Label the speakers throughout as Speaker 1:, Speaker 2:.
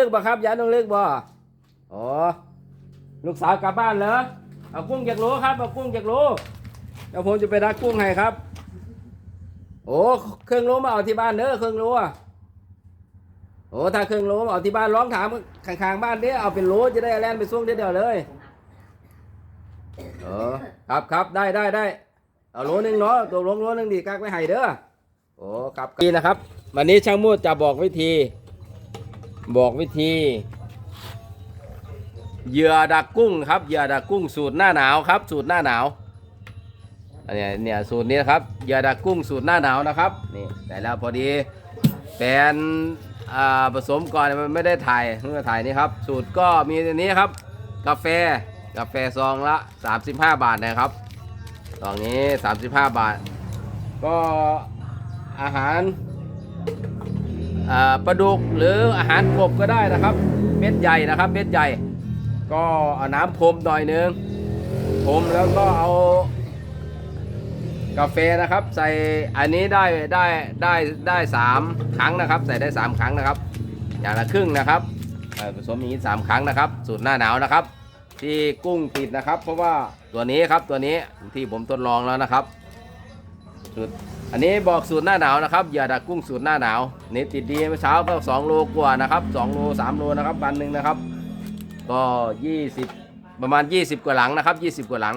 Speaker 1: ลึกบ่ครับยายต้องเลึกบ่อ๋อลูกสาวกลับบ้านเหรอเอากุ้งจากโลครับเอากุ้งจากโลเดี๋ยวผมจะไปรักกุ้งให้ครับ โอ้เครื่องโลมาเอาที่บ้านเด้อเครื่องโลอะโอ้ถ้าเครื่องโลมาเอาที่บ้านร้องถามข้างๆบ้านเด้อเอาเป็นโลจะได้แล่นไปส่วงเดียวเลยเออครับครับได้ได้ได้เอาโลหนึงเนาะตัวลโลหนึงดีกักไว้ให้เด้อโอ้ครับนี่นะครับ วันนี้ช่างมูดจะบอกวิธี บอกวิธีเหยื่อดักกุ้งครับเหยื่อดักกุ้งสูตรหน้าหนาวครับ สูตรหน้าหนาวอันนี้เนี่ยสูตรนี้นะครับเหยื่อดักกุ้งสูตรหน้าหนาวนะครับนี่แต่แล้วพอดีแฟนอ่าผสมก่อนมันไม่ได้ถ่ายเพิ่งถ่ายนี่ครับ สูตรก็มีอันนี้ครับ กาแฟกาแฟซองละ 35 บาทนะครับซองนี้ 35 บาท ก็อาหาร ปลาดุกหรืออาหารกบก็ได้นะครับ เม็ดใหญ่นะครับ เม็ดใหญ่ ก็เอาน้ำพรมหน่อยนึงพรมแล้วก็เอา กาแฟนะครับ ใส่อันนี้ได้ได้ได้ได้สามครั้งนะครับ ใส่ได้สามครั้งนะครับ อย่างละครึ่งนะครับผสมอย่างนี้สามครั้งนะครับ สูตรหน้าหนาวนะครับ ที่กุ้งติดนะครับ เพราะว่าตัวนี้ครับตัวนี้ที่ผมทดลองแล้วนะครับสูตร อันนี้บอกสูตรหน้าหนาวนะครับอย่าดักกุ้งสูตรหน้าหนาวนี่ติดดีเมื่อเช้าก็ 2 โลกว่านะครับ2โล3โลนะครับวันหนึ่งนะครับ ก็ 20 ประมาณ 20 กว่าหลังนะครับ 20 กว่าหลัง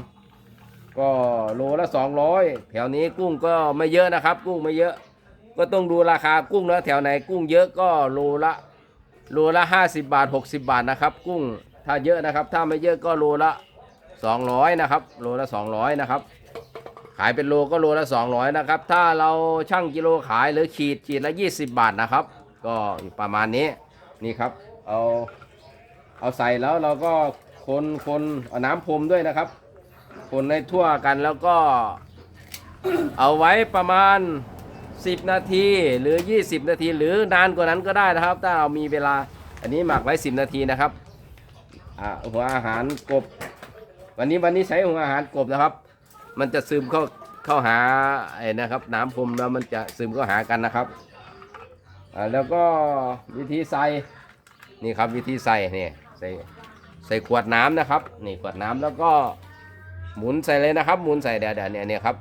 Speaker 1: ก็โลละ 200 แถวนี้กุ้งก็ไม่เยอะนะครับ กุ้งไม่เยอะ ก็ต้องดูราคากุ้งนะแถวไหนกุ้งเยอะก็โลละโลละ 50 บาท 60 บาทนะครับ กุ้งถ้าเยอะนะครับ ถ้าไม่เยอะก็โลละ 200 นะครับ โลละ 200 นะครับายเป็นโลก็โลละ 200 นะครับ ถ้าเราชั่งกิโลขายหรือขีดขีดละ 20 บาทนะครับ ก็อยู่ประมาณนี้นี่ครับ เอาเอาใส่แล้วเราก็คนคนเอาน้ำพรมด้วยนะครับ คนให้ทั่วกันแล้วก็เอาไว้ประมาณ 10 นาทีหรือ 20 นาที หรือนานกว่านั้นก็ได้นะครับ ถ้าเรามีเวลาอันนี้หมักไว้ 10 นาทีนะครับอาหัวอาหารกบ วันนี้วันนี้ใช้หัวอาหารกบนะครับ มันจะซึมเข้าเข้าหาไอ้นะครับน้ำพรมแล้วมันจะซึมเข้าหากันนะครับอ่าแล้วก็วิธีใส่นี่ครับวิธีใส่นี่ใส่ใส่ขวดน้ำนะครับนี่ขวดน้ำแล้วก็หมุนใส่เลยนะครับ หมุนใส่เดี๋ยวเดี๋ยวเนี่ยเนี่ยครับ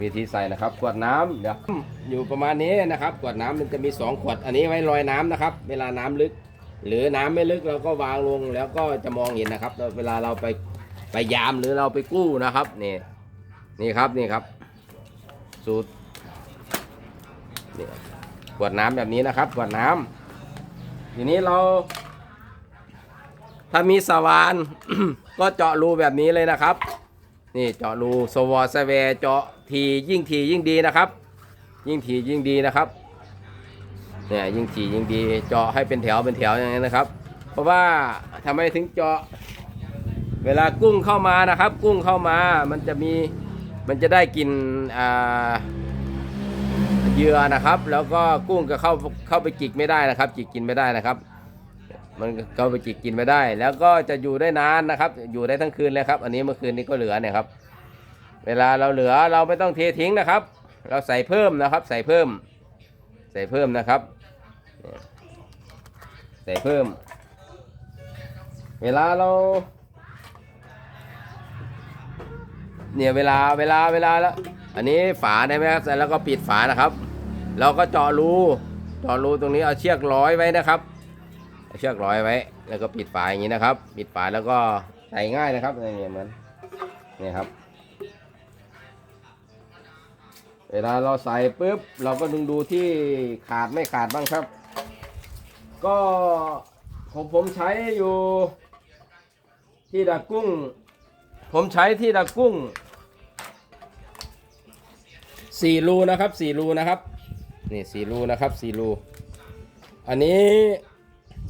Speaker 1: วิธีใส่นะครับ ขวดน้ำเดี๋ยวอยู่ประมาณนี้นะครับ ขวดน้ำมันจะมีสองขวดอันนี้ไว้ลอยน้ำนะครับ เวลาน้ำลึก หรือน้ำไม่ลึกเราก็วางลงแล้วก็จะมองเห็นนะครับ เวลาเราไป ไปยามหรือเราไปกู้นะครับนี่นี่ครับนี่ครับ สูตรนี่ขวดน้ำแบบนี้นะครับขวดน้ำทีนี้เรา ถ้ามีสว่านก็เจาะรูแบบนี้เลยนะครับ นี่เจาะรูสวอสแวเจาะทียิ่งทียิ่งดีนะครับ ยิ่งทียิ่งดีนะครับเนี่ยยิ่งถี่ยิ่งดีเจาะให้เป็นแถวเป็นแถวอย่างนี้นะครับ เพราะว่าทำไมถึงเจาะ เวลากุ้งเข้ามานะครับ กุ้งเข้ามามันจะมีมันจะได้กลินอ่าเหยื่อนะครับ แล้วก็กุ้งก็เข้าเข้าไปจิกไม่ได้นะครับ จิกกินไม่ได้นะครับ มันเข้าไปจิกกินไม่ได้ แล้วก็จะอยู่ได้นานนะครับ อยู่ได้ทั้งคืนเลยครับ อันนี้เมื่อคืนนี้ก็เหลือเนี่ยครับ เวลาเราเหลือเราไม่ต้องเททิ้งนะครับ เราใส่เพิ่มนะครับ ใส่เพิ่ม ใส่เพิ่มนะครับ ใส่เพิ่ม เวลาเรา เนี่ยเวลาเวลาเวลาแล้ว อันนี้ฝาได้ไหมครับเสร็จแล้วก็ปิดฝานะครับ เราก็เจาะรูเจาะรูตรงนี้เอาเชือกร้อยไว้นะครับเอาเชือกร้อยไว้ แล้วก็ปิดฝาอย่างนี้นะครับ ปิดฝาแล้วก็ใส่ง่ายนะครับนี่เหมือนนี่ครับ เวลาเราใส่ปุ๊บเราก็ดึงดูที่ขาดไม่ขาดบ้างครับ ก็ของผมใช้อยู่ที่ดักกุ้ง ผมใช้ที่ดักกุ้ง สี่รูนะครับสี่รูนะครับนี่สี่รูนะครับสี่รูอันนี้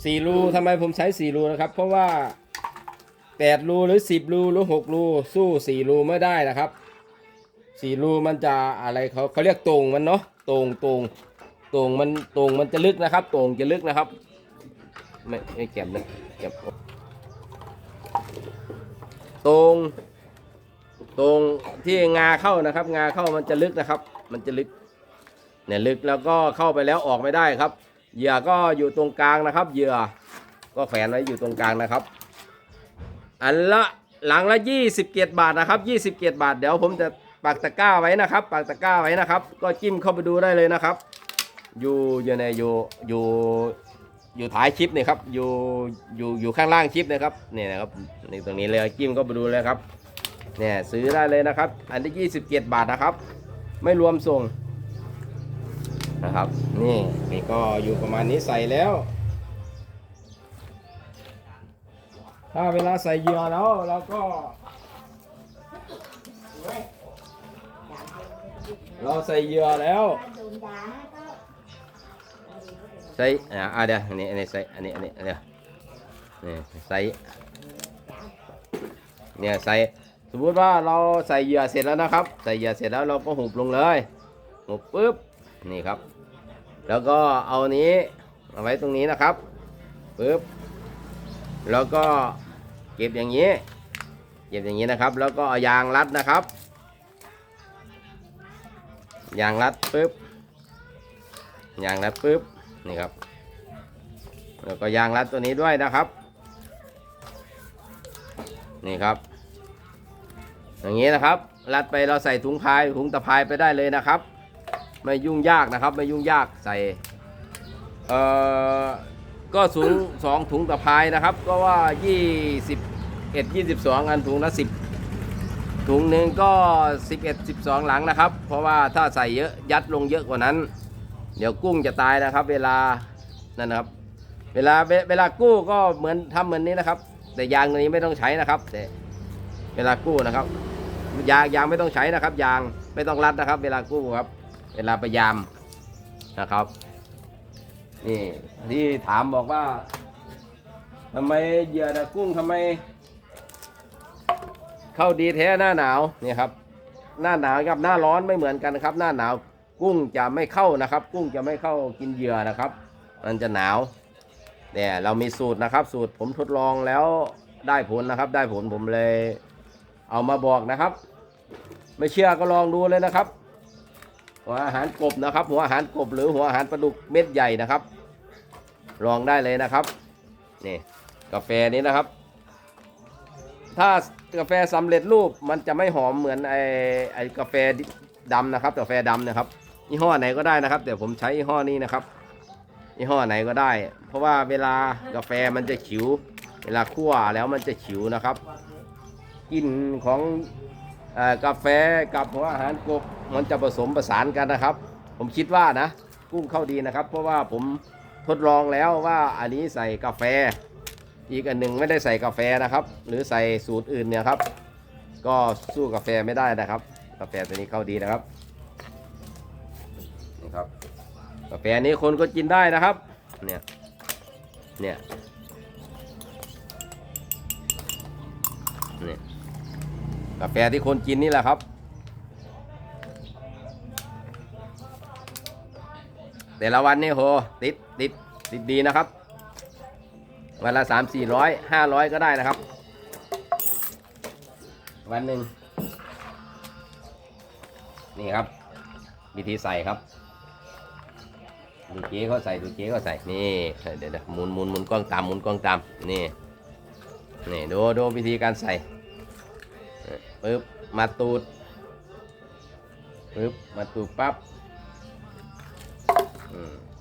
Speaker 1: สี่รูทำไมผมใช้สี่รูนะครับ เพราะว่าแปดรูหรือสิบรูหรือหกรูสู้สี่รูไม่ได้นะครับสี่รูมันจะอะไรเขาเขาเรียกตรงมันเนาะตรงตรงตรงมันตรงมันจะลึกนะครับตรงจะลึกนะครับ ไม่ไม่เก็บนะเก็บตรง ตรงที่งาเข้านะครับ งาเข้ามันจะลึกนะครับ มันจะลึกเนี่ยลึกแล้วก็เข้าไปแล้วออกไม่ได้ครับ เหยื่อก็อยู่ตรงกลางนะครับ เหยื่อก็แขวนไว้อยู่ตรงกลางนะครับ อันละหลังละ27บาทนะครับ27บาท เดี๋ยวผมจะปักตะกร้าไว้นะครับ ปักตะกร้าไว้นะครับ ก็จิ้มเข้าไปดูได้เลยนะครับ อยู่อยู่ในอยู่อยู่อยู่ท้ายคลิปนี่ครับ อยู่อยู่อยู่ข้างล่างคลิปนะครับเนี่ยนะครับในตรงนี้เลยจิ้มเข้าไปดูเลยครับ เนี่ยซื้อได้เลยนะครับ อันที่27 บาทนะครับ ไม่รวมส่งนะครับ นี่นี่ก็อยู่ประมาณนี้ใส่แล้ว ถ้าเวลาใส่เหยื่อแล้วเราก็ เราใส่เหยื่อแล้ว ใส่อ่าอะเดี๋ยวอันนี้อันนี้ใส่อันนี้อันนี้เดี๋ยวนี่ใส่เนี่ยใส่ มมติว่าเราใส่เหยื่อเสร็จแล้วนะครับ ใส่เหยื่อเสร็จแล้วเราก็หุบลงเลยหุบปุ๊บนี่ครับ แล้วก็เอานี้เอาไว้ตรงนี้นะครับปุ๊บแล้วก็เก็บอย่างนี้ เก็บอย่างนี้นะครับ แล้วก็เอายางรัดนะครับ ยางรัดปุ๊บยางรัดปุ๊บนี่ครับ แล้วก็ยางรัดตัวนี้ด้วยนะครับ นี่ครับ อย่างนี้นะครับ รัดไปเราใส่ถุงพายถุงตะพายไปได้เลยนะครับ ไม่ยุ่งยากนะครับ ไม่ยุ่งยากใส่เอ่อก็สูงสองถุงตะพายนะครับ ก็ว่า 21 22 อันถุงละ 10 ถุงหนึ่งก็ 11 12 หลังนะครับ เพราะว่าถ้าใส่เยอะยัดลงเยอะกว่านั้น เดี๋ยวกุ้งจะตายนะครับ เวลานั่นนะครับ เวลาเวลากู้ก็เหมือนทำเหมือนนี้นะครับ แต่ยางตัวนี้ไม่ต้องใช้นะครับแต่เวลากู้นะครับ ยางยางไม่ต้องใช้นะครับ ยางไม่ต้องรัดนะครับ เวลากู้ครับ เวลาพยายามนะครับ นี่ที่ถามบอกว่าทำไมเหยื่อนะกุ้งทำไม เข้าดีแท้หน้าหนาวนี่ครับ หน้าหนาวกับหน้าร้อนไม่เหมือนกันนะครับ หน้าหนาวกุ้งจะไม่เข้านะครับ กุ้งจะไม่เข้ากินเหยื่อนะครับ มันจะหนาวเนี่ยเรามีสูตรนะครับ สูตรผมทดลองแล้วได้ผลนะครับ ได้ผลผมเลย เอามาบอกนะครับ ไม่เชื่อก็ลองดูเลยนะครับ หัวอาหารกบนะครับ หัวอาหารกบหรือหัวอาหารปลาดุกเม็ดใหญ่นะครับ ลองได้เลยนะครับนี่กาแฟนี้นะครับ ถ้ากาแฟสำเร็จรูปมันจะไม่หอมเหมือนไอไอกาแฟดำนะครับกาแฟดำนะครับยี่ห้อไหนก็ได้นะครับแต่ผมใช้ยี่ห้อนี้นะครับยี่ห้อไหนก็ได้ เพราะว่าเวลากาแฟมันจะขิว เวลาคั่วแล้วมันจะขิวนะครับ กลิ่นของอกาแฟกับหัวอาหารกบมันจะผสมประสานกันนะครับ ผมคิดว่านะกุ้งเข้าดีนะครับ เพราะว่าผมทดลองแล้วว่าอันนี้ใส่กาแฟ อีกอันหนึ่งไม่ได้ใส่กาแฟนะครับ หรือใส่สูตรอื่นเนี่ยครับ ก็สู้กาแฟไม่ได้นะครับ กาแฟตัวนี้เข้าดีนะครับนี่ครับกาแฟนี้คนก็กินได้นะครับเนี่ยเนี่ยเนี่ยาแฟที่คนกินนี่แหละครับ แต่ละวันนี่โห ติดติดติดดีนะครับ วันละสามสี่ร้อยห้าร้อยก็ได้นะครับ วันหนึ่งนี่ครับ วิธีใส่ครับดูเจ๊เขาใส่ดูเจ๊เขาใส่นี่เดี๋ยวเดี๋ยวหมุนหมุนหมุนกล้องตามหมุนกล้องตามนี่นี่ดูดูวิธีการใส่ ปึ๊บมาตูดปึ๊บมาตูดปั๊บ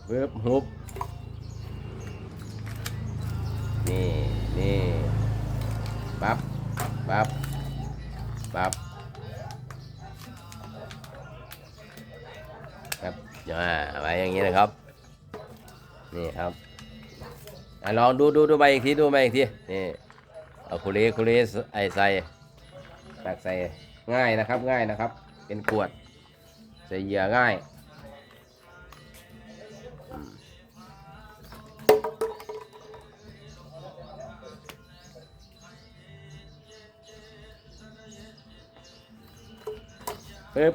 Speaker 1: ปึ๊บหุบนี่นี่ปั๊บปั๊บปั๊บครับอ่าไว้อย่างนี้นะครับ นี่ครับอลองดูดูดูไปอีกทีดูไปอีกทีนี่เอาคุเรคุเรไอใส่ ใส่ง่ายนะครับง่ายนะครับ เป็นขวด ใส่เหยื่อง่ายปึ๊บ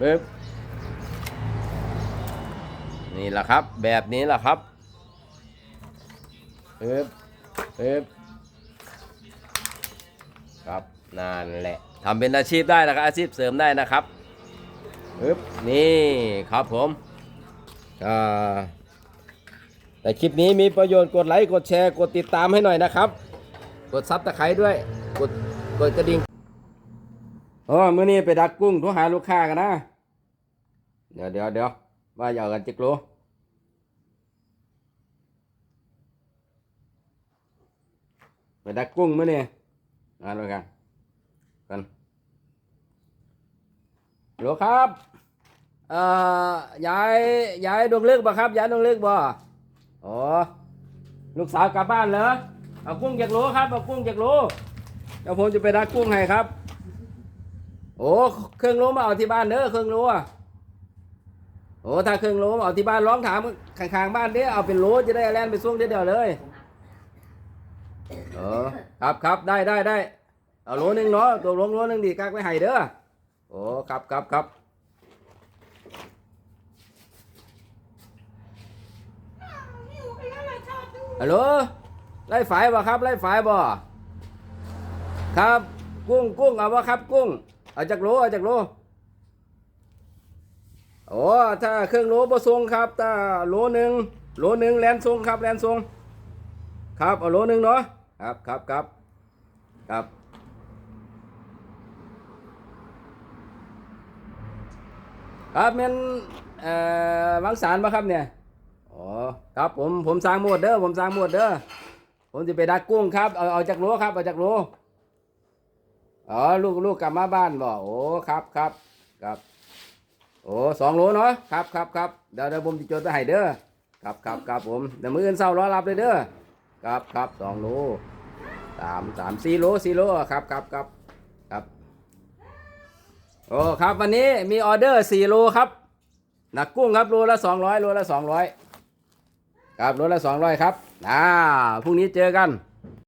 Speaker 1: ปึ๊บนี่แหละครับ แบบนี้แหละครับปึ๊บปึ๊บ ครับนั่นแหละทำเป็นอาชีพได้นะครับอาชีพเสริมได้นะครับปึ๊บนี่ครับผมแอ่าแต่คลิปนี้มีประโยชน์กดไลค์กดแชร์กดติดตามให้หน่อยนะครับ กดซับตะไคร้ด้วยกดกดกระดิ่งโอ้มื่อนี้ไปดักกุ้งโทรหาลูกค้ากันนะ เดี๋ยวเดี๋ยวเดี๋ยวว่าอยากกันจิกโลไปดักกุ้งมื่อนี้ มาดูกันกันฮัลโหลครับเอ่อยายยายดวงเลึกบ่ครับย้ายดวงเลึกบ่อ๋อลูกสาวกลับบ้านเหรอเอากุ้งจากโลครับเอากุ้งจากโลเดี๋ยวผมจะไปดักกุ้งให้ครับ โอ้เครื่องโลมาเอาที่บ้านเด้อเครื่องโลอะโอ้ถ้าเครื่องโลมาเอาที่บ้านร้องถามข้างๆบ้านเด้เอาเป็นโลจะได้แล่นไปส่วงเดียวเลย ออครับครับได้ได้ได้เอาโลหนึงเนาะตัวลงโลหนึงดีกักไว้ให้เด้อโอ้ครับครับครับฮัลโหลไล่ฝายบ่ครับไล่ฝายบ่ครับ กุ้งกุ้งเอาบ่ครับ กุ้งเอาจากโลเอาจากโลโอ้ถ้าเครื่องโลบ่ทรงครับถ้าโลหนึ่งโลหนึ่งแลนทรงครับแลนทรงครับเอาโลหนึ่งเนาะ ครับครับครับครับครับแม่นเอ่อวังสารปะครับเนี่ยอ๋อครับผมผมสร้างหมวดเด้อผมสร้างหมวดเด้อผมจะไปดักกุ้งครับเอาเอาจากโลครับเอาจากโลอ๋อลูกลูกกลับมาบ้านบ่โอ้ครับครับครับโอ้สองโลเนาะครับครับครับเดี๋ยวเดี๋ยวผมจะจดไปให้เด้อครับครับครับผมเดี๋ยวมืออื่นเศร้ารอรับเลยเด้อครับครับสองโล สามสามสี่โลสี่โลครับครับครับครับโอ้ครับวันนี้มีออเดอร์สี่โลครับหนักกุ้งครับโลละสองร้อยโลละสองร้อยครับโลละสองร้อยครับอ่าพรุ่งนี้เจอกัน